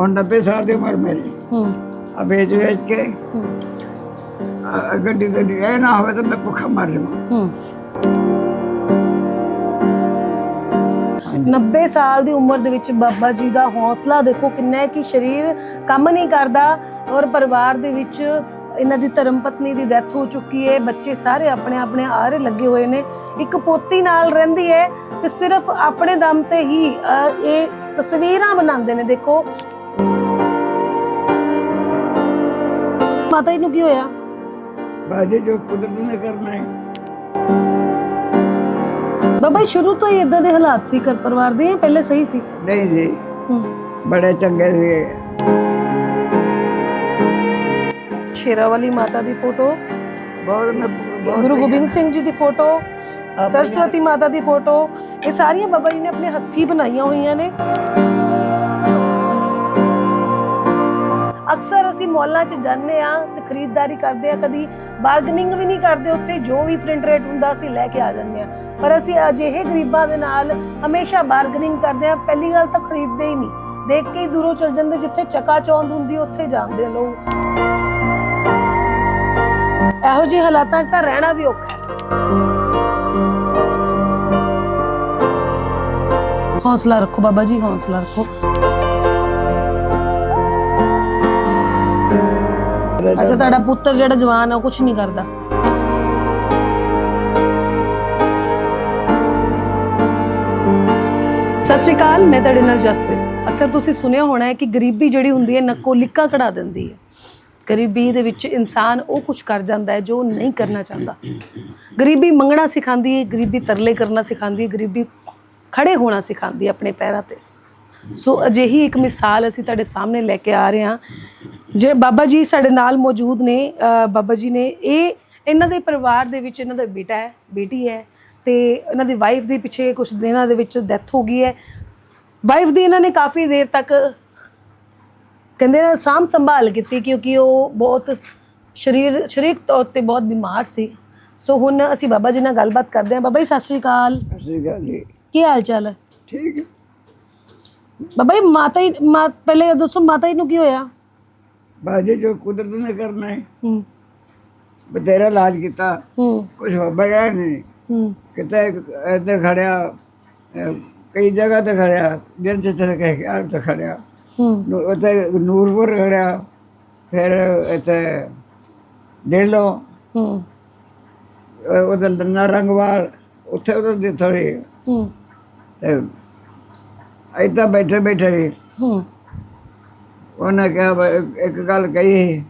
ਹੁਣ 90 ਸਾਲ ਦੀ ਉਮਰ ਮੇਰੀ। ਹੂੰ। ਆ ਵੇਚ ਵੇਚ ਕੇ ਹੂੰ। ਗੱਡੀ ਗੱਡੀ ਇਹ ਨਾ ਹੋਵੇ ਤਾਂ ਮੈਂ ਭੁੱਖਾ ਮਰ ਜਾਵਾਂ। ਹੂੰ। 90 ਸਾਲ ਦੀ ਉਮਰ ਦੇ ਵਿੱਚ ਬਾਬਾ ਜੀ ਦਾ ਹੌਸਲਾ ਦੇਖੋ ਕਿੰਨਾ ਹੈ ਕਿ ਸਰੀਰ ਕੰਮ ਨਹੀਂ ਕਰਦਾ ਔਰ ਪਰਿਵਾਰ ਦੇ ਵਿੱਚ ਇਹਨਾਂ ਦੀ ਧਰਮ ਪਤਨੀ ਦੀ ਡੈਥ ਹੋ ਚੁੱਕੀ ਹੈ ਬੱਚੇ ਸਾਰੇ ਆਪਣੇ ਆਪਣੇ ਆਰੇ ਲੱਗੇ ਹੋਏ ਨੇ। ਇੱਕ ਪੋਤੀ ਨਾਲ ਰਹਿੰਦੀ ਹੈ ਤੇ ਸਿਰਫ ਆਪਣੇ ਦਮ ਤੇ ਹੀ ਇਹ ਤਸਵੀਰਾਂ ਬਣਾਉਂਦੇ ਨੇ ਦੇਖੋ। ਮਾਤਾ ਜੀ ਨੂੰ ਕੀ ਹੋਇਆ? ਬਾਜੀ ਜੋ ਕੁਦਰਤ ਨੇ ਕਰਨਾ ਹੈ। ਬਾਬਾ ਜੀ ਸ਼ੁਰੂ ਤੋਂ ਹੀ ਇਦਾਂ ਦੇ ਹਾਲਾਤ ਸੀ ਘਰ ਪਰਿਵਾਰ ਦੇ ਜਾਂ ਪਹਿਲੇ ਸਹੀ ਸੀ? ਨਹੀਂ ਜੀ। ਬੜੇ ਚੰਗੇ ਸੀ। ਸ਼ੇਰਾ ਵਾਲੀ ਮਾਤਾ ਦੀ ਫੋਟੋ ਬਹੁਤ ਬਹੁਤ ਗੁਰੂ ਗੋਬਿੰਦ ਸਿੰਘ ਜੀ ਦੀ ਫੋਟੋ ਸਰਸਵਤੀ ਮਾਤਾ ਦੀ ਫੋਟੋ ਇਹ ਸਾਰੀਆਂ ਬਾਬਾ ਜੀ ਨੇ ਆਪਣੇ ਹੱਥੀ ਬਣਾਈਆਂ ਹੋਈਆਂ ਨੇ। ਅਕਸਰ ਅਸੀਂ ਮਾਲਾਂ 'ਚ ਜਾਂਦੇ ਆ ਤੇ ਖਰੀਦਦਾਰੀ ਕਰਦੇ ਆ ਕਦੀ ਬਾਰਗੇਨਿੰਗ ਵੀ ਨਹੀਂ ਕਰਦੇ ਉੱਥੇ, ਜੋ ਵੀ ਪ੍ਰਿੰਟ ਰੇਟ ਹੁੰਦਾ ਅਸੀਂ ਲੈ ਕੇ ਆ ਜਾਂਦੇ ਆ ਪਰ ਅਸੀਂ ਅਜਿਹੇ ਗਰੀਬਾਂ ਦੇ ਨਾਲ ਹਮੇਸ਼ਾ ਬਾਰਗੇਨਿੰਗ ਕਰਦੇ ਆ ਪਹਿਲੀ ਗੱਲ ਤਾਂ ਖਰੀਦਦੇ ਹੀ ਨਹੀਂ। ਦੇਖ ਕੇ ਹੀ ਦੂਰੋਂ ਚਲ ਜਾਂਦੇ, ਜਿੱਥੇ ਚਕਾ ਚੌਂਦ ਹੁੰਦੀ ਉੱਥੇ ਜਾਂਦੇ ਲੋਕ। ਇਹੋ ਜਿਹੇ ਹਾਲਾਤਾਂ 'ਚ ਤਾਂ ਰਹਿਣਾ ਵੀ ਔਖਾ ਹੈ। ਹੌਸਲਾ ਰੱਖੋ ਬਾਬਾ ਜੀ, ਹੌਸਲਾ ਰੱਖੋ। ਅੱਛਾ ਤੁਹਾਡਾ ਪੁੱਤਰ ਜਿਹੜਾ ਜਵਾਨ ਆ ਉਹ ਕੁਝ ਨਹੀਂ ਕਰਦਾ। ਸਤਿ ਸ਼੍ਰੀ ਅਕਾਲ ਮੈਂ ਤੁਹਾਡੇ ਨਾਲ ਜਸਪ੍ਰੀਤ। ਅਕਸਰ ਤੁਸੀਂ ਸੁਣਿਆ ਹੋਣਾ ਹੈ ਕਿ ਗਰੀਬੀ ਜਿਹੜੀ ਹੁੰਦੀ ਹੈ ਨੱਕੋ ਲਿੱਕਾ ਕਢਾ ਦਿੰਦੀ ਹੈ। ਗਰੀਬੀ ਦੇ ਵਿੱਚ ਇਨਸਾਨ ਉਹ ਕੁਝ ਕਰ ਜਾਂਦਾ ਹੈ ਜੋ ਉਹ ਨਹੀਂ ਕਰਨਾ ਚਾਹੁੰਦਾ। ਗਰੀਬੀ ਮੰਗਣਾ ਸਿਖਾਉਂਦੀ ਹੈ ਗਰੀਬੀ ਤਰਲੇ ਕਰਨਾ ਸਿਖਾਉਂਦੀ ਹੈ ਗਰੀਬੀ ਖੜੇ ਹੋਣਾ ਸਿਖਾਉਂਦੀ ਹੈ ਆਪਣੇ ਪੈਰਾਂ ਤੇ। ਸੋ ਅਜਿਹੀ ਇੱਕ ਮਿਸਾਲ ਅਸੀਂ ਤੁਹਾਡੇ ਸਾਹਮਣੇ ਲੈ ਕੇ ਆ ਰਹੇ ਹਾਂ। ਜੇ ਬਾਬਾ ਜੀ ਸਾਡੇ ਨਾਲ ਮੌਜੂਦ ਨੇ ਬਾਬਾ ਜੀ ਨੇ ਇਹ ਇਹਨਾਂ ਦੇ ਪਰਿਵਾਰ ਦੇ ਵਿੱਚ ਇਹਨਾਂ ਦਾ ਬੇਟਾ ਹੈ ਬੇਟੀ ਹੈ ਤੇ ਇਹਨਾਂ ਦੀ ਵਾਈਫ ਦੇ ਪਿੱਛੇ ਕੁਝ ਦਿਨਾਂ ਦੇ ਵਿੱਚ ਡੈਥ ਹੋ ਗਈ ਹੈ। ਵਾਈਫ ਦੀ ਇਹਨਾਂ ਨੇ ਕਾਫੀ ਦੇਰ ਤੱਕ ਕਹਿੰਦੇ ਨੇ ਸਾਂਭ ਸੰਭਾਲ ਕੀਤੀ ਕਿਉਂਕਿ ਉਹ ਬਹੁਤ ਸਰੀਰ ਸਰੀਰਕ ਤੌਰ ਤੇ ਬਹੁਤ ਬਿਮਾਰ ਸੀ। ਸੋ ਹੁਣ ਅਸੀਂ ਬਾਬਾ ਜੀ ਨਾਲ ਗੱਲਬਾਤ ਕਰਦੇ ਹਾਂ। ਬਾਬਾ ਜੀ ਸਤਿ ਸ਼੍ਰੀ ਅਕਾਲ। ਅਸਲੀ ਗੱਲ ਜੀ। ਕੀ ਹਾਲ ਚਾਲ ਹੈ? ਠੀਕ ਹੈ। ਬਾਬਾ ਜੀ ਮਾਤਾ ਮਾ ਪਹਿਲੇ ਦੱਸੋ ਮਾਤਾ ਜੀ ਨੂੰ ਕੀ ਹੋਇਆ? ਬਾਜੀ ਜੋ ਕੁਦਰਤ ਨੇ ਕਰਨਾ ਹੈ। ਹੂੰ। ਬਤੇਰਾ ਇਲਾਜ ਕੀਤਾ। ਹੂੰ। ਕੁਝ ਹੋ ਬਗਿਆ ਨਹੀਂ। ਹੂੰ। ਕਿਤੇ ਇੱਧਰ ਖੜਿਆ ਅਹ ਕਈ ਜਗ੍ਹਾ ਤੇ ਖੜਿਆ ਦਿਨ ਜਿੱਥੇ ਕਹਿ ਕੇ ਆ ਤੇ ਖੜਿਆ। ਹੂੰ। ਨੂੰ- ਉੱਥੇ ਨੂਰਪੁਰ ਖੜਿਆ ਫਿਰ ਇੱਥੇ ਡੇਲੋ। ਹੂੰ। ਉਹਦਾ ਲੰਨਾ ਰੰਗਵਾਲ ਉੱਥੇ ਉਹਦਾ ਦੇ ਥੋੜੀ ਹੂੰ। ਤੇ ਏਦਾਂ ਬੈਠੇ ਬੈਠੇ ਹੂੰ। ਉਹਨੇ ਕਿਹਾ ਵੀ ਇੱਕ- ਇੱਕ ਗੱਲ ਕਹੀ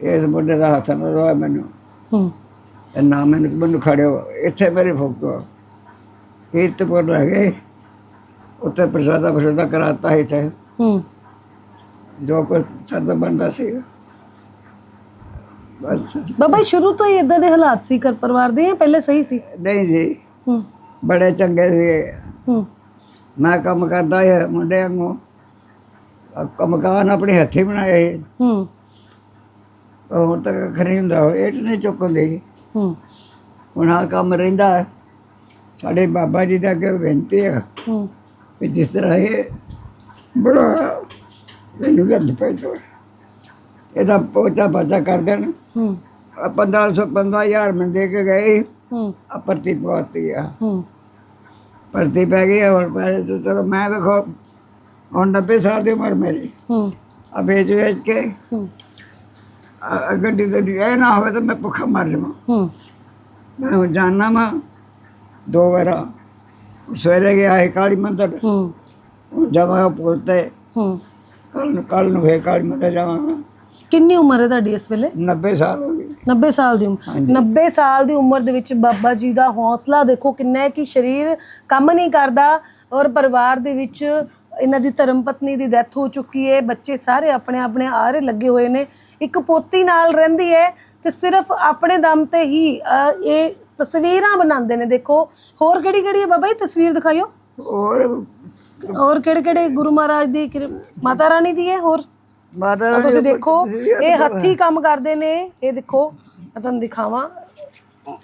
ਇਸ ਮੁੰਡੇ ਦਾ ਹੱਥ ਨਾ ਰੋਇਆ ਮੈਨੂੰ। ਹੂੰ। ਤੇ ਨਾ ਮੈਨੂੰ ਮੈਨੂੰ ਖੜਿਓ। ਇੱਥੇ ਮੇਰੇ ਫੋਕੋ ਕੀਰਤਪੁਰ ਰਹਿ ਗਏ। ਉੱਥੇ ਪ੍ਰਸਾਦਾ ਪ੍ਰਸਾਦਾ ਕਰਾਤਾ ਹੀ ਤੇ ਹੂੰ। ਜੋ ਕੁਝ ਸਾਡਾ ਬੰਦਾ ਸੀ। ਬਸ। ਬਾਬਾ ਜੀ ਸ਼ੁਰੂ ਤੋਂ ਹੀ ਇਦਾਂ ਦੇ ਹਾਲਾਤ ਸੀ ਘਰ ਪਰਿਵਾਰ ਦੇ ਜਾਂ ਪਹਿਲੇ ਸਹੀ ਸੀ? ਨਹੀਂ ਜੀ। ਹੂੰ। ਬੜੇ ਚੰਗੇ ਸੀ ਹੂੰ। ਮੈਂ ਕੰਮ ਕਰਦਾ ਹੈ ਮੁੰਡੇ ਵਾਂਗੂ। ਆਹ ਮਕਾਨ ਆਪਣੇ ਹੱਥੀ ਬਣਾਏ। ਹੂੰ। ਪਰ ਹੁਣ ਤੱਕ ਖਰੀ ਹੁੰਦਾ ਇਹ ਨਹੀਂ ਚੁੱਕਦੇ। ਹੂੰ। ਹੁਣ ਕੰਮ ਰਹਿੰਦਾ ਹੈ। ਸਾਡੇ ਬਾਬਾ ਜੀ ਦੇ ਅੱਗੇ ਬੇਨਤੀ ਹੈ ਹੂੰ। ਕਿ ਜਿਸ ਤਰ੍ਹਾਂ ਇਹ ਬੜਾ ਮੈਨੂੰ ਲੱਗ ਪੈ ਜੋ ਇਹਦਾ ਪੋਚਾ ਪਾਚਾ ਕਰ ਦੇਣ। ਹੂੰ। ਆਹ 1500 15000 ਮੈਂ ਦੇ ਕੇ ਗਏ। ਹੂੰ। ਆ ਪਵਾਤੀ ਆ। ਹੂੰ। ਭਰਤੀ ਪੈ ਗਈ ਹੈ, ਹੁਣ ਪੈਸੇ ਤੇ ਚਲੋ ਮੈਂ ਵੇਖੋ ਹੁਣ 90 ਸਾਲ ਦੀ ਉਮਰ ਮੇਰੀ। ਹੂੰ। ਆ ਵੇਚ ਵੇਚ ਕੇ ਹੂੰ। ਆ ਗੱਡੀ ਗੱਡੀ ਇਹ ਨਾ ਹੋਵੇ ਤਾਂ ਮੈਂ ਭੁੱਖਾ ਮਰ ਜਾਵਾਂ। ਹੂੰ। ਮੈਂ ਹੁਣ ਜਾਣਾ ਮੈਂ ਦੋ ਵਾਰਾ। ਸਵੇਰੇ ਗਿਆ ਹੈ ਕਾਲੀ ਮੰਦਰ। ਹੂੰ। ਜਾਵਾਂਗਾ ਪੁੱਤੇ ਹੂੰ। ਕੱਲ ਨੂੰ ਕੱਲ ਨੂੰ ਫੇਰ ਕਾਲੀ ਮੰਦਰ ਜਾਵਾਂਗਾ। ਕਿੰਨੀ ਉਮਰ ਹੈ ਤੁਹਾਡੀ ਇਸ ਵੇਲੇ? 90 ਸਾਲ ਹੋ ਗਏ। 90 ਸਾਲ ਦੀ ਉਮਰ 90 ਸਾਲ ਦੀ ਉਮਰ ਦੇ ਵਿੱਚ ਬਾਬਾ ਜੀ ਦਾ ਹੌਸਲਾ ਦੇਖੋ ਕਿੰਨਾ ਹੈ ਕਿ ਸਰੀਰ ਕੰਮ ਨਹੀਂ ਕਰਦਾ ਔਰ ਪਰਿਵਾਰ ਦੇ ਵਿੱਚ ਇਹਨਾਂ ਦੀ ਧਰਮ ਪਤਨੀ ਦੀ ਡੈਥ ਹੋ ਚੁੱਕੀ ਹੈ ਬੱਚੇ ਸਾਰੇ ਆਪਣੇ ਆਪਣੇ ਆਰੇ ਲੱਗੇ ਹੋਏ ਨੇ ਇੱਕ ਪੋਤੀ ਨਾਲ ਰਹਿੰਦੀ ਹੈ ਤੇ ਸਿਰਫ ਆਪਣੇ ਦਮ ਤੇ ਹੀ ਇਹ ਤਸਵੀਰਾਂ ਬਣਾਉਂਦੇ ਨੇ ਦੇਖੋ। ਹੋਰ ਕਿਹੜੀ ਕਿਹੜੀ ਹੈ ਬਾਬਾ ਜੀ ਤਸਵੀਰ ਦਿਖਾਇਓ? ਹੋਰ ਹੋਰ ਕਿਹੜੇ ਕਿਹੜੇ ਗੁਰੂ ਮਹਾਰਾਜ ਦੀ ਮਾਤਾ ਰਾਣੀ ਦੀ ਹੈ ਹੋਰ? ਮਾਤਾ ਆਹ ਤੁਸੀਂ ਦੇਖੋ ਇਹ ਹੱਥੀ ਕੰਮ ਕਰਦੇ ਨੇ। ਇਹ ਦੇਖੋ ਮੈਂ ਤੁਹਾਨੂੰ ਦਿਖਾਵਾਂ।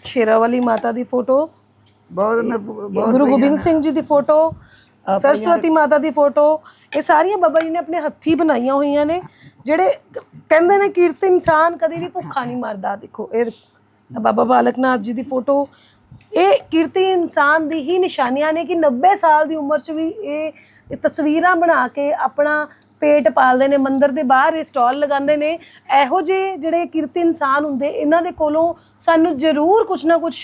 ਸ਼ੇਰਾ ਵਾਲੀ ਮਾਤਾ ਦੀ ਫੋਟੋ। ਬਹੁਤ ਮੈਂ ਬਹੁਤ ਗੁਰੂ ਗੋਬਿੰਦ ਸਿੰਘ ਜੀ ਦੀ ਫੋਟੋ ਸਰਸਵਤੀ ਮਾਤਾ ਦੀ ਫੋਟੋ। ਇਹ ਸਾਰੀਆਂ ਬਾਬਾ ਜੀ ਨੇ ਆਪਣੇ ਹੱਥੀ ਬਣਾਈਆਂ ਹੋਈਆਂ ਨੇ ਜਿਹੜੇ ਕਹਿੰਦੇ ਨੇ ਕੀਰਤ ਇਨਸਾਨ ਕਦੇ ਵੀ ਭੁੱਖਾ ਨਹੀਂ ਮਰਦਾ। ਦੇਖੋ ਇਹ ਬਾਬਾ ਬਾਲਕ ਨਾਥ ਜੀ ਦੀ ਫੋਟੋ। ਇਹ ਕੀਰਤੀ ਇਨਸਾਨ ਦੀ ਹੀ ਨਿਸ਼ਾਨੀਆਂ ਨੇ ਕਿ 90 ਸਾਲ ਦੀ ਉਮਰ 'ਚ ਵੀ ਇਹ ਤਸਵੀਰਾਂ ਬਣਾ ਕੇ ਆਪਣਾ ਪੇਟ ਪਾਲਦੇ ਨੇ, ਮੰਦਿਰ ਦੇ ਬਾਹਰ ਇਹ ਸਟਾਲ ਲਗਾਉਂਦੇ ਨੇ। ਇਹੋ ਜਿਹੇ ਜਿਹੜੇ ਕੀਰਤੀ ਇਨਸਾਨ ਹੁੰਦੇ, ਇਹਨਾਂ ਦੇ ਕੋਲੋਂ ਸਾਨੂੰ ਜ਼ਰੂਰ ਕੁਝ ਨਾ ਕੁਝ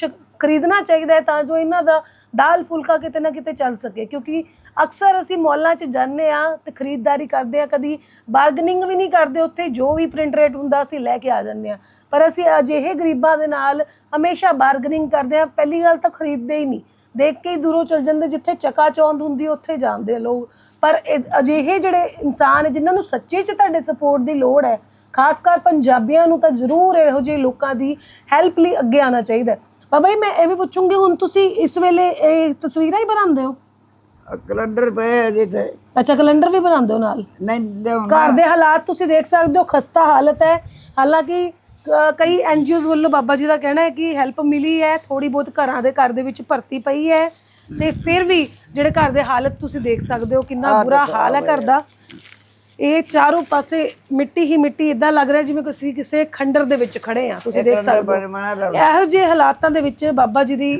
ਖਰੀਦਣਾ ਚਾਹੀਦਾ ਹੈ ਤਾਂ ਜੋ ਇਹਨਾਂ ਦਾ ਦਾਲ ਫੁਲਕਾ ਕਿਤੇ ਨਾ ਕਿਤੇ ਚੱਲ ਸਕੇ। ਕਿਉਂਕਿ ਅਕਸਰ ਅਸੀਂ ਮਾਲਾਂ 'ਚ ਜਾਂਦੇ ਆ ਤੇ ਖਰੀਦਦਾਰੀ ਕਰਦੇ ਆ ਕਦੀ ਬਾਰਗਨਿੰਗ ਵੀ ਨਹੀਂ ਕਰਦੇ ਉੱਥੇ, ਜੋ ਵੀ ਪ੍ਰਿੰਟ ਰੇਟ ਹੁੰਦਾ ਅਸੀਂ ਲੈ ਕੇ ਆ ਜਾਂਦੇ ਆ ਪਰ ਅਸੀਂ ਅਜਿਹੇ ਗਰੀਬਾਂ ਦੇ ਨਾਲ ਹਮੇਸ਼ਾ ਬਾਰਗਨਿੰਗ ਕਰਦੇ ਆ ਪਹਿਲੀ ਗੱਲ ਤਾਂ ਖਰੀਦਦੇ ਹੀ ਨਹੀਂ। ਦੇਖ ਕੇ ਹੀ ਦੂਰੋਂ ਚਲ ਜਾਂਦੇ ਜਿੱਥੇ ਚਕਾ ਚੌਂਦ ਹੁੰਦੀ ਉੱਥੇ ਜਾਂਦੇ ਆ ਲੋਕ। ਪਰ ਇਹ ਅਜਿਹੇ ਜਿਹੜੇ ਇਨਸਾਨ ਜਿਨ੍ਹਾਂ ਨੂੰ ਸੱਚੇ 'ਚ ਤੁਹਾਡੇ ਸਪੋਰਟ ਦੀ ਲੋੜ ਹੈ ਖਾਸ ਕਰ ਪੰਜਾਬੀਆਂ ਨੂੰ ਤਾਂ ਜ਼ਰੂਰ ਇਹੋ ਜਿਹੇ ਲੋਕਾਂ ਦੀ ਹੈਲਪ ਲਈ ਅੱਗੇ ਆਉਣਾ ਚਾਹੀਦਾ ਹੈ। ਬਾਬਾ ਜੀ ਮੈਂ ਇਹ ਵੀ ਪੁੱਛੂੰਗੀ ਹੁਣ ਤੁਸੀਂ ਇਸ ਵੇਲੇ ਇਹ ਤਸਵੀਰਾਂ ਹੀ ਬਣਾਉਂਦੇ ਹੋ? ਕੈਲੰਡਰ ਪਏ ਜਿੱਥੇ ਅੱਛਾ ਕੈਲੰਡਰ ਵੀ ਬਣਾਉਂਦੇ ਹੋ ਨਾਲ? ਨਹੀਂ ਲਿਆਉਣਾ। ਘਰ ਦੇ ਹਾਲਾਤ ਤੁਸੀਂ ਦੇਖ ਸਕਦੇ ਹੋ ਖਸਤਾ ਹਾਲਤ ਹੈ। ਹਾਲਾਂਕਿ ਕ- ਕਈ ਐਨਜੀਓਜ਼ ਵੱਲੋਂ ਬਾਬਾ ਜੀ ਦਾ ਕਹਿਣਾ ਹੈ ਕਿ ਹੈਲਪ ਮਿਲੀ ਹੈ ਥੋੜੀ ਬਹੁਤ ਘਰਾਂ ਦੇ ਘਰ ਦੇ ਵਿੱਚ ਭਰਤੀ ਪਈ ਹੈ ਤੇ ਫਿਰ ਵੀ ਜਿਹੜੇ ਘਰ ਦੇ ਹਾਲਤ ਤੁਸੀਂ ਦੇਖ ਸਕਦੇ ਹੋ ਕਿੰਨਾ ਬੁਰਾ ਹਾਲ ਹੈ ਘਰ ਦਾ। ਇਹ ਚਾਰੋਂ ਪਾਸੇ ਮਿੱਟੀ ਹੀ ਮਿੱਟੀ ਇਦਾਂ ਲੱਗ ਰਿਹਾ ਜਿਵੇਂ ਕਿਸੇ ਕਿਸੇ ਖੰਡਰ ਦੇ ਵਿੱਚ ਖੜੇ ਆ ਤੁਸੀਂ ਦੇਖ ਸਕਦੇ ਹੋ। ਇਹੋ ਜਿਹੇ ਹਾਲਾਤਾਂ ਦੇ ਵਿੱਚ ਬਾਬਾ ਜੀ ਦੀ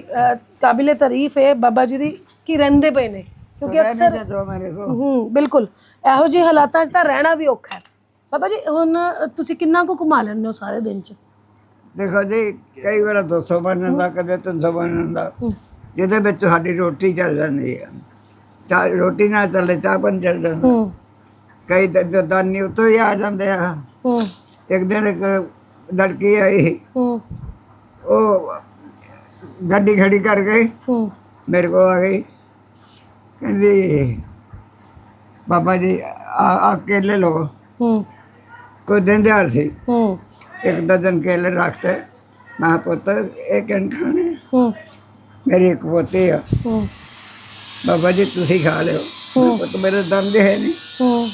ਕਾਬਿਲੇ ਤਾਰੀਫ ਹੈ ਬਾਬਾ ਜੀ ਦੀ ਕੀ ਰਹਿੰਦੇ ਪਏ ਨੇ ਕਿਉਂਕਿ ਅਕਸਰ ਹੂੰ ਬਿਲਕੁਲ। ਇਹੋ ਜਿਹੇ ਹਾਲਾਤਾਂ 'ਚ ਤਾਂ ਰਹਿਣਾ ਵੀ ਔਖਾ ਹੈ। ਬਾਬਾ ਜੀ ਹੁਣ ਤੁਸੀਂ ਕਿੰਨਾ ਕੁ ਕਮਾ ਲੈਂਦੇ ਹੋ ਸਾਰੇ ਦਿਨ 'ਚ? ਦੇਖੋ ਜੀ ਕਈ ਵਾਰ 200 ਬਣ ਜਾਂਦਾ ਕਦੇ 300 ਬਣ ਜਾਂਦਾ। ਜਿਹਦੇ ਵਿੱਚ ਸਾਡੀ ਰੋਟੀ ਚੱਲ ਜਾਂਦੀ ਹੈ ਚਾਹ ਰੋਟੀ ਨਾ ਚੱਲੇ ਚਾਹ ਬਣ ਚੱਲ ਜਾਂਦਾ। ਹੂੰ। ਕਈ ਦਾਨੀ ਉੱਤੋਂ ਹੀ ਆ ਜਾਂਦੇ ਆ। ਹੂੰ। ਇੱਕ ਦਿਨ ਇੱਕ ਲੜਕੀ ਆਈ। ਹੂੰ। ਉਹ ਗੱਡੀ ਖੜੀ ਕਰ ਗਈ। ਹੂੰ। ਮੇਰੇ ਕੋਲ ਆ ਗਈ। ਕਹਿੰਦੀ ਬਾਬਾ ਜੀ ਆ ਆ ਕੇਲੇ ਲਓ। ਹੂੰ ਕੋਈ ਦਿਨ ਦਿਹਾੜ ਸੀ। ਹੂੰ। ਇੱਕ ਦਰਜਨ ਕੇਲੇ ਰੱਖਤੇ। ਮੈਂ ਕਿਹਾ, ਪੁੱਤ ਇਹ ਕਿੰਨ ਖਾਣੇ ਹੂੰ। ਮੇਰੀ ਇੱਕ ਪੋਤੀ ਆ। ਹੂੰ। ਬਾਬਾ ਜੀ ਤੁਸੀਂ ਖਾ ਲਿਓ। ਪੁੱਤ ਮੇਰੇ ਦੰਦ ਹੈ ਨਹੀਂ ਹੂੰ।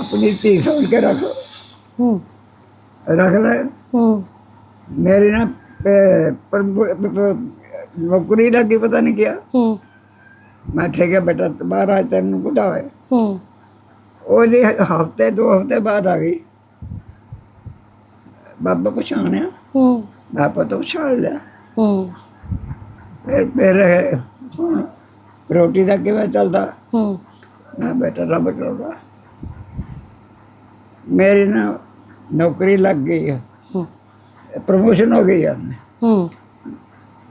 ਆਪਣੀ ਧੀ ਸਮਝ ਕੇ ਰੱਖੋ ਹੂੰ। ਰੱਖ ਲੈ। ਹੂੰ। ਮੇਰੀ ਨਾ ਨੌਕਰੀ ਦਾ ਕੀ ਪਤਾ ਨਹੀਂ ਕਿਹਾ ਹੂੰ। ਮੈਂ ਠੇਕੇ ਬੇਟਾ ਬਾਹਰ ਆ ਤੈਨੂੰ ਬੁੱਢਾ ਹੂੰ। ਉਹਦੇ ਹਫ਼ਤੇ ਦੋ ਹਫ਼ਤੇ ਬਾਅਦ ਆ ਗਈ। ਬਾਬਾ ਪਛਾਣਿਆ ਹੂੰ। ਬਾਬਾ ਤੋਂ ਪਛਾਣ ਲਿਆ। ਹੂੰ। ਫਿਰ ਫਿਰ ਹੁਣ ਰੋਟੀ ਦਾ ਕਿਵੇਂ ਚੱਲਦਾ? ਹੂੰ। ਮੈਂ ਬੇਟਾ ਰੱਬ ਕਰਦਾ ਮੇਰੀ ਨਾ ਨੌਕਰੀ ਲੱਗ ਗਈ ਹੈ। ਪ੍ਰਮੋਸ਼ਨ ਹੋ ਗਈ ਹੈ ਹੂੰ।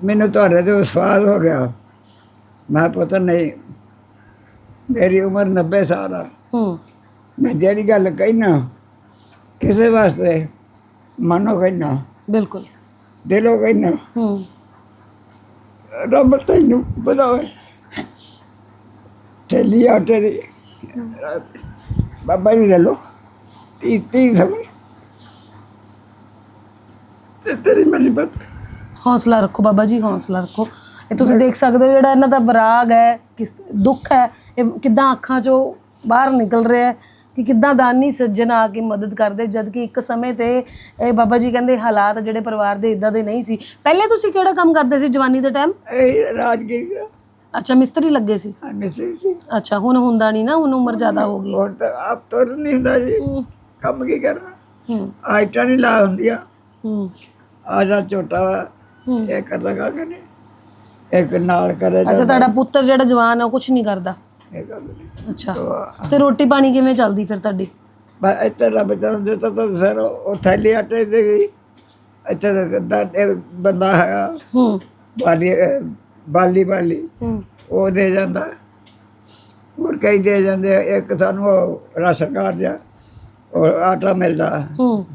ਮੈਨੂੰ ਤੁਹਾਡੇ ਤੇ ਵਿਸ਼ਵਾਸ ਹੋ ਗਿਆ। ਮੈਂ ਪਤਾ ਨਹੀਂ ਮੇਰੀ ਉਮਰ 90 ਸਾਲ ਆ। ਹੂੰ। ਮੈਂ ਜਿਹੜੀ ਗੱਲ ਕਹਿਣਾ ਕਿਸੇ ਵਾਸਤੇ ਮਨੋਂ ਕਹਿਣਾ ਬਿਲਕੁਲ। ਦਿਲੋਂ ਕਹਿਣਾ ਹੂੰ। ਰੱਬ ਤੈਨੂੰ ਬਤਾਵੇ ਚੱਲੀ ਆਟੇ ਦੀ ਬਾਬਾ ਜੀ ਲੈ ਲੋ ਤੀ ਤੀ ਸਮਝ ਤੇ ਤੇਰੀ ਮੇਰੀ ਬਾਤ ਹੌਸਲਾ ਰੱਖੋ ਬਾਬਾ ਜੀ ਹੌਸਲਾ ਰੱਖੋ। ਇਹ ਤੁਸੀਂ ਦੇਖ ਸਕਦੇ ਹੋ ਜਿਹੜਾ ਇਹਨਾਂ ਦਾ ਵਿਰਾਗ ਹੈ ਕਿਸ ਦੁੱਖ ਹੈ ਇਹ ਕਿੱਦਾਂ ਅੱਖਾਂ 'ਚੋਂ ਬਾਹਰ ਨਿਕਲ ਰਿਹਾ ਹੈ ਕਿ ਕਿੱਦਾਂ ਦਾਨੀ ਸੱਜਣ ਆ ਕੇ ਮਦਦ ਕਰਦੇ ਜਦ ਕਿ ਇੱਕ ਸਮੇਂ ਤੇ ਇਹ ਬਾਬਾ ਜੀ ਕਹਿੰਦੇ ਹਾਲਾਤ ਜਿਹੜੇ ਪਰਿਵਾਰ ਦੇ ਇਦਾਂ ਦੇ ਨਹੀਂ ਸੀ। ਪਹਿਲੇ ਤੁਸੀਂ ਕਿਹੜਾ ਕੰਮ ਕਰਦੇ ਸੀ ਜਵਾਨੀ ਦੇ ਟਾਈਮ ਇਹ ਰਾਜਗੀਰ ਦਾ ਅੱਛਾ ਮਿਸਤਰੀ ਲੱਗੇ ਸੀ? ਮਿਸਰੀ ਸੀ। ਅੱਛਾ ਹੁਣ ਹੁੰਦਾ ਨਹੀਂ ਨਾ ਹੁਣ ਉਮਰ ਜ਼ਿਆਦਾ ਹੋ ਗਈ। ਹੋਰ ਤਾਂ ਆਪ ਤੁਰ ਨਹੀਂ ਹੁੰਦਾ ਜੀ। ਕੰਮ ਕੀ ਕਰਨਾ? ਹੂੰ। ਆਈਟਾਂ ਨਹੀਂ ਲਾ ਹੁੰਦੀਆਂ। ਹੂੰ। ਆ ਜਾ ਝੋਟਾ। ਹੂੰ। ਇਹ ਕਰ ਲਗਾ ਕੇ ਨਹੀਂ ਇੱਕ ਨਾਲ ਕਰੇ ਅੱਛਾ ਤੁਹਾਡਾ ਪੁੱਤਰ ਜਿਹੜਾ ਜਵਾਨ ਹੈ ਉਹ ਕੁਝ ਨਹੀਂ ਕਰਦਾ? ਇਹ ਗੱਲ ਨਹੀਂ ਅੱਛਾ। ਤੇ ਰੋਟੀ ਪਾਣੀ ਕਿਵੇਂ ਚੱਲਦੀ ਫਿਰ ਤੁਹਾਡੀ? ਬਸ ਇੱਥੇ ਰੱਬ ਚੱਲ ਦਿੱਤਾ ਤਾਂ ਸਰ ਉਹ ਥੈਲੀ ਆਟੇ ਦੇ ਗਈ। ਇੱਥੇ ਗੱਦਾ ਇਹ ਬੰਦਾ ਹੈਗਾ। ਹੂੰ। ਬਾਲੀ ਅਹ ਬਾਲੀ ਬਾਲੀ। ਹੂੰ। ਉਹ ਦੇ ਜਾਂਦਾ। ਹੋਰ ਕਈ ਦੇ ਜਾਂਦੇ ਆ। ਇੱਕ ਸਾਨੂੰ ਉਹ ਰਾਸ਼ਨ ਕਾਰਡ ਜਾਂ ਔਰ ਆਟਾ ਮਿਲਦਾ। ਹੂੰ।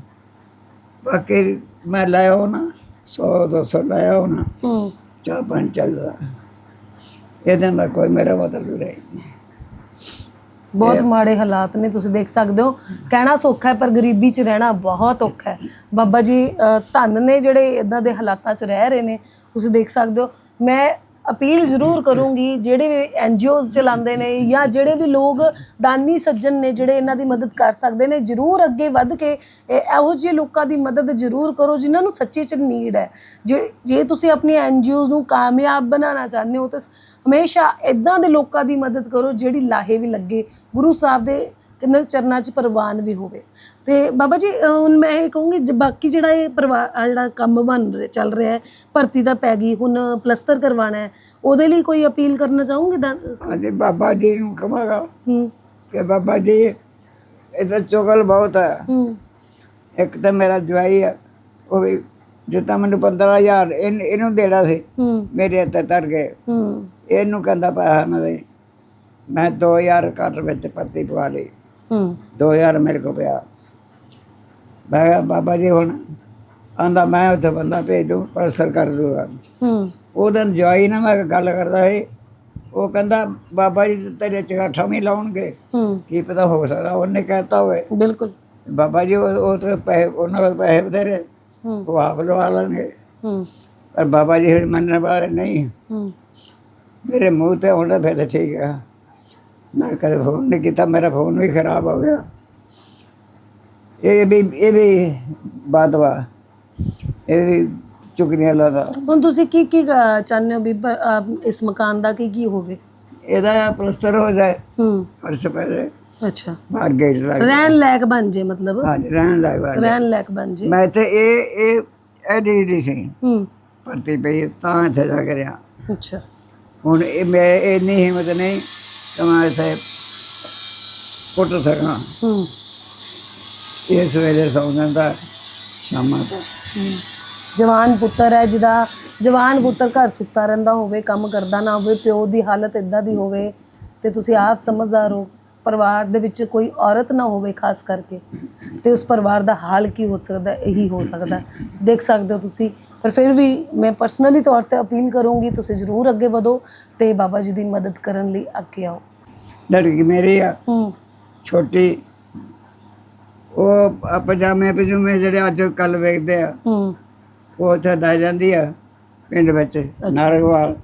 ਬਾਕੀ ਮੈਂ ਲੈ ਆਉਣਾ 100 200 ਲੈ ਆਉਣਾ। ਹੂੰ। ਚਾਹ ਪਾਣੀ ਚੱਲਦਾ। ਇਹਦੇ ਨਾਲ ਕੋਈ ਮੇਰਾ ਮਤਲਬ ਨਹੀਂ ਬਹੁਤ ਮਾੜੇ ਹਾਲਾਤ ਨੇ ਤੁਸੀਂ ਦੇਖ ਸਕਦੇ ਹੋ। ਕਹਿਣਾ ਸੌਖਾ ਹੈ ਪਰ ਗਰੀਬੀ 'ਚ ਰਹਿਣਾ ਬਹੁਤ ਔਖਾ ਹੈ। ਬਾਬਾ ਜੀ ਅ, ਧੰਨ ਨੇ ਜਿਹੜੇ ਇਦਾਂ ਦੇ ਹਾਲਾਤਾਂ 'ਚ ਰਹਿ ਰਹੇ ਨੇ। ਤੁਸੀਂ ਦੇਖ ਸਕਦੇ ਹੋ ਮੈਂ ਅਪੀਲ ਜ਼ਰੂਰ ਕਰੂੰਗੀ, ਜਿਹੜੇ ਵੀ ਐਨਜੀਓਜ਼ ਚਲਾਉਂਦੇ ਨੇ ਜਾਂ ਜਿਹੜੇ ਵੀ ਲੋਕ ਦਾਨੀ ਸੱਜਣ ਨੇ ਜਿਹੜੇ ਇਹਨਾਂ ਦੀ ਮਦਦ ਕਰ ਸਕਦੇ ਨੇ, ਜ਼ਰੂਰ ਅੱਗੇ ਵੱਧ ਕੇ ਇਹ- ਇਹੋ ਜਿਹੇ ਲੋਕਾਂ ਦੀ ਮਦਦ ਜ਼ਰੂਰ ਕਰੋ ਜਿਨ੍ਹਾਂ ਨੂੰ ਸੱਚੀ ਚ ਨੀਡ ਹੈ। ਜੇ ਜੇ ਤੁਸੀਂ ਆਪਣੀ ਐਨਜੀਓਜ਼ ਨੂੰ ਕਾਮਯਾਬ ਬਣਾਉਣਾ ਚਾਹੁੰਦੇ ਹੋ ਤਾਂ ਸ- ਹਮੇਸ਼ਾ ਇਦਾਂ ਦੇ ਲੋਕਾਂ ਦੀ ਮਦਦ ਕਰੋ ਜਿਹੜੀ ਲਾਹੇ ਵੀ ਲੱਗੇ। ਗੁਰੂ ਸਾਹਿਬ ਦੇ ਕਿੰਨੇ ਚਰਨਾਂ 'ਚ ਪ੍ਰਵਾਨ ਵੀ ਹੋਵੇ। ਤੇ ਬਾਬਾ ਜੀ ਅਹ ਹੁਣ ਮੈਂ ਇਹ ਕਹੂੰਗੀ ਜ- ਬਾਕੀ ਜਿਹੜਾ ਇਹ ਪਰਿਵਾਰ ਆਹ ਜਿਹੜਾ ਕੰਮ ਬਣ ਰਿਹਾ ਚੱਲ ਰਿਹਾ ਹੈ ਭਰਤੀ ਦਾ ਪੈ ਗਈ ਹੁਣ ਪਲਸਤਰ ਕਰਵਾਉਣਾ ਹੈ ਉਹਦੇ ਲਈ ਕੋਈ ਅਪੀਲ ਕਰਨਾ ਚਾਹੋਗੇ ਦਾ ਹਾਂਜੀ ਬਾਬਾ ਜੀ ਨੂੰ ਕਹਾਂਗਾ ਹੂੰ। ਕਿ ਬਾਬਾ ਜੀ ਇਹਦਾ ਚੁਗਲ ਬਹੁਤ ਹੈ। ਹੂੰ। ਇੱਕ ਤਾਂ ਮੇਰਾ ਜਵਾਈ ਹੈ ਉਹ ਵੀ ਜਿੱਦਾਂ ਮੈਨੂੰ 15000 ਇਹਨ- ਇਹਨੂੰ ਦੇਣਾ ਸੀ। ਹੂੰ। ਮੇਰੇ ਹੱਥੇ ਤਰ ਗਏ। ਹੂੰ। ਇਹਨੂੰ ਕਹਿੰਦਾ ਪੈਸਾ ਨਾ ਦੇ। ਮੈਂ 2000 ਘੱਟ ਵਿੱਚ ਪੱਤੀ ਪਵਾ ਲਈ। ਹੂੰ। 2000 ਮੇਰੇ ਕੋ ਪਿਆ। ਮੈਂ ਕਿਹਾ ਬਾਬਾ ਜੀ ਹੁਣ ਆਂਦਾ ਮੈਂ ਉੱਥੇ ਬੰਦਾ ਭੇਜ ਦੂੰ ਪਰਸਰ ਕਰ ਦੂੰਗਾ। ਹੂੰ। ਉਹਦਾ ਜਵਾਈ ਨਾਲ ਮੈਂ ਗੱਲ ਕਰਦਾ ਸੀ। ਉਹ ਕਹਿੰਦਾ ਬਾਬਾ ਜੀ ਤੇਰੇ ਚਗਾਠਾ ਵੀ ਲਾਉਣਗੇ। ਹੂੰ। ਕੀ ਪਤਾ ਹੋ ਸਕਦਾ ਉਹਨੇ ਕਹਿਤਾ ਹੋਵੇ। ਬਿਲਕੁਲ। ਬਾਬਾ ਜੀ ਉਹ ਉਹ ਤਾਂ ਪੈਸੇ ਉਹਨਾਂ ਕੋਲ ਪੈਸੇ ਬਥੇਰੇ। ਹੂੰ। ਉਹ ਆਪ ਲਵਾ ਲੈਣਗੇ। ਹੂੰ। ਪਰ ਬਾਬਾ ਜੀ ਮੰਨਣ ਵਾਲੇ ਨਹੀਂ। ਹੂੰ। ਮੇਰੇ ਮੂੰਹ ਤੇ ਹੁਣ ਫਿਰ ਠੀਕ ਹੈ ਮੈਂ ਕਦੇ ਫੋਨ ਨਹੀਂ ਕੀਤਾ ਮੇਰਾ ਫੋਨ ਵੀ ਖਰਾਬ ਹੋ ਗਿਆ। ਇਹ ਵੀ ਇਹ ਵੀ ਬਾਦਵਾ ਇਹ ਵੀ ਚੁਗਲੀਆਂ ਲਾਦਾ ਹੁਣ ਤੁਸੀਂ ਕੀ ਕੀ ਅਹ, ਚਾਹੁੰਦੇ ਹੋ ਵੀ ਬ- ਅਹ, ਇਸ ਮਕਾਨ ਦਾ ਕੀ ਕੀ ਹੋਵੇ? ਇਹਦਾ ਪਲਸਤਰ ਹੋ ਜਾਏ। ਹੂੰ। ਫਰਸ਼ ਪਹਿਲੇ ਅੱਛਾ। ਬਾਹਰ ਗੇਟ ਲੱਗ ਰਹਿਣ ਲਾਇਕ ਬਣ ਜੇ ਮਤਲਬ। ਹਾਂ ਰਹਿਣ ਲੱਗ ਬਾਹਰ ਰਹਿਣ ਲਾਇਕ ਬਣ ਜੇ। ਮੈਂ ਤੇ ਇਹ ਇਹ ਐਡੀ ਦੀ ਸੀ। ਹੂੰ। ਭਰਤੀ ਪਈ ਤਾਂ ਇੱਥੇ ਜਾ ਕੇ ਰਿਹਾ। ਅੱਛਾ। ਹੁਣ ਇਹ ਮੈਂ ਇੰਨੀ ਹਿੰਮਤ ਨਹੀਂ ਕਿ ਮੈਂ ਇੱਥੇ ਕੁੱਟ ਸਕਾਂ। ਹੂੰ। ਇਹ ਸਵੇਰੇ ਸੌਂ ਜਾਂਦਾ ਸ਼ਾਮਾਂ ਤੱਕ। ਜਵਾਨ ਪੁੱਤਰ ਹੈ ਜਿਹਦਾ ਜਵਾਨ ਪੁੱਤਰ ਘਰ ਸੁੱਤਾ ਰਹਿੰਦਾ ਹੋਵੇ ਕੰਮ ਕਰਦਾ ਨਾ ਹੋਵੇ ਪਿਓ ਦੀ ਹਾਲਤ ਇਦਾਂ ਦੀ ਹੋਵੇ ਤੇ ਤੁਸੀਂ ਆਪ ਸਮਝਦਾਰ ਹੋ। ਪਰਿਵਾਰ ਦੇ ਵਿੱਚ ਕੋਈ ਔਰਤ ਨਾ ਹੋਵੇ ਖਾਸ ਕਰਕੇ ਤੇ ਉਸ ਪਰਿਵਾਰ ਦਾ ਹਾਲ ਕੀ ਹੋ ਸਕਦਾ? ਇਹੀ ਹੋ ਸਕਦਾ। ਦੇਖ ਸਕਦੇ ਹੋ ਤੁਸੀਂ ਪਰ ਫਿਰ ਵੀ ਮੈਂ ਪਰਸਨਲੀ ਤੌਰ ਤੇ ਅਪੀਲ ਕਰੂੰਗੀ ਤੁਸੀਂ ਜ਼ਰੂਰ ਅੱਗੇ ਵਧੋ ਤੇ ਬਾਬਾ ਜੀ ਦੀ ਮਦਦ ਕਰਨ ਲਈ ਅੱਗੇ ਆਓ। ਲੜਕੀ ਮੇਰੀ ਆ ਹੂੰ। ਛੋਟੀ ਉਹ ਪਜਾਮੇ ਪਜੂਮੇ ਜਿਹੜੇ ਅੱਜ ਕੱਲ ਵੇਖਦੇ ਆ ਹੂੰ। ਉਹ ਉੱਥੇ ਲੈ ਜਾਂਦੀ ਆ ਪਿੰਡ ਵਿੱਚ ਨਾਰਗਵਾਲ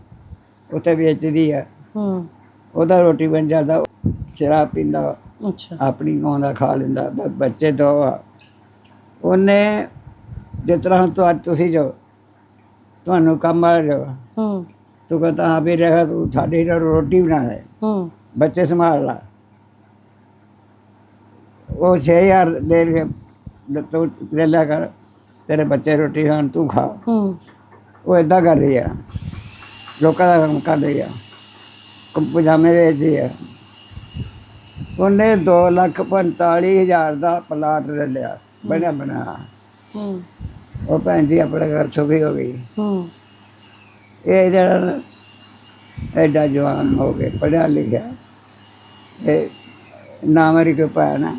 ਉੱਥੇ ਵੇਚਦੀ ਆ। ਹੂੰ। ਉਹਦਾ ਰੋਟੀ ਬਣ ਜਾਂਦਾ ਸ਼ਰਾਬ ਪੀਂਦਾ ਵਾ, ਅੱਛਾ। ਆਪਣੀ ਗਾਉਂਦਾ ਖਾ ਲੈਂਦਾ ਬੱਚੇ ਦੋ ਆ। ਉਹਨੇ ਜਿਸ ਤਰ੍ਹਾਂ ਹੁਣ ਤੁਹਾ- ਤੁਸੀਂ ਜੋ ਤੁਹਾਨੂੰ ਕੰਮ ਆ ਜੋ ਹੂੰ। ਤੂੰ ਕਹਿੰਦਾ ਹਾਂ ਵੀ ਰਹਿ ਤੂੰ ਸਾਡੀ ਨਾਲ ਰੋਟੀ ਬਣਾ ਦੇ ਹੂੰ। ਬੱਚੇ ਸੰਭਾਲ ਲਾ। ਉਹ 6000 ਦੇ ਕੇ ਲ- ਤੂੰ ਲੈ ਲਿਆ ਕਰ ਤੇਰੇ ਬੱਚੇ ਰੋਟੀ ਖਾਣ ਤੂੰ ਖਾ। ਹੂੰ। ਉਹ ਇਦਾਂ ਕਰ ਰਹੀ ਆ। ਲੋਕਾਂ ਦਾ ਕੰਮ ਕਰ ਰਹੀ ਆ। ਕੰਮ ਪਜਾਮੇ ਵੇਚਦੀ ਆ। ਉਹਨੇ 2 ਲੱਖ 45 ਹਜ਼ਾਰ ਦਾ ਪਲਾਟ ਲੈ ਲਿਆ ਬਣਿਆ ਬਣਾ ਹੂੰ। ਉਹ ਭੈਣ ਜੀ ਆਪਣੇ ਘਰ ਸੁਖੀ ਹੋ ਗਈ। ਹੂੰ। ਇਹ ਜਿਹੜਾ ਐਡਾ ਜਵਾਨ ਹੋ ਕੇ ਪੜਿਆ ਲਿਖਿਆ ਇਹ ਨਾ ਮੇਰੀ ਕੋਈ ਭੈਣ ਹੈ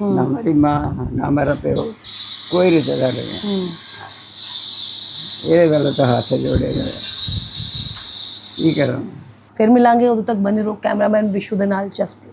ਨਾ ਮੇਰੀ ਮਾਂ ਨਾ ਮੇਰਾ ਪਿਓ ਕੋਈ ਰਿਸ਼ਤੇਦਾਰ ਨਹੀਂ ਹੂੰ। ਇਹ ਗੱਲ ਤਾਂ ਹੱਥ ਜੋੜੇ ਗਏ ਕੀ ਕਰਾਂ? ਫਿਰ ਮਿਲਾਂਗੇ ਉਦੋਂ ਤੱਕ ਬਨੇ ਰਹੋ ਕੈਮਰਾਮੈਨ ਵਿਸ਼ੂ ਦੇ ਨਾਲ ਜਸਪ੍ਰੀਤ।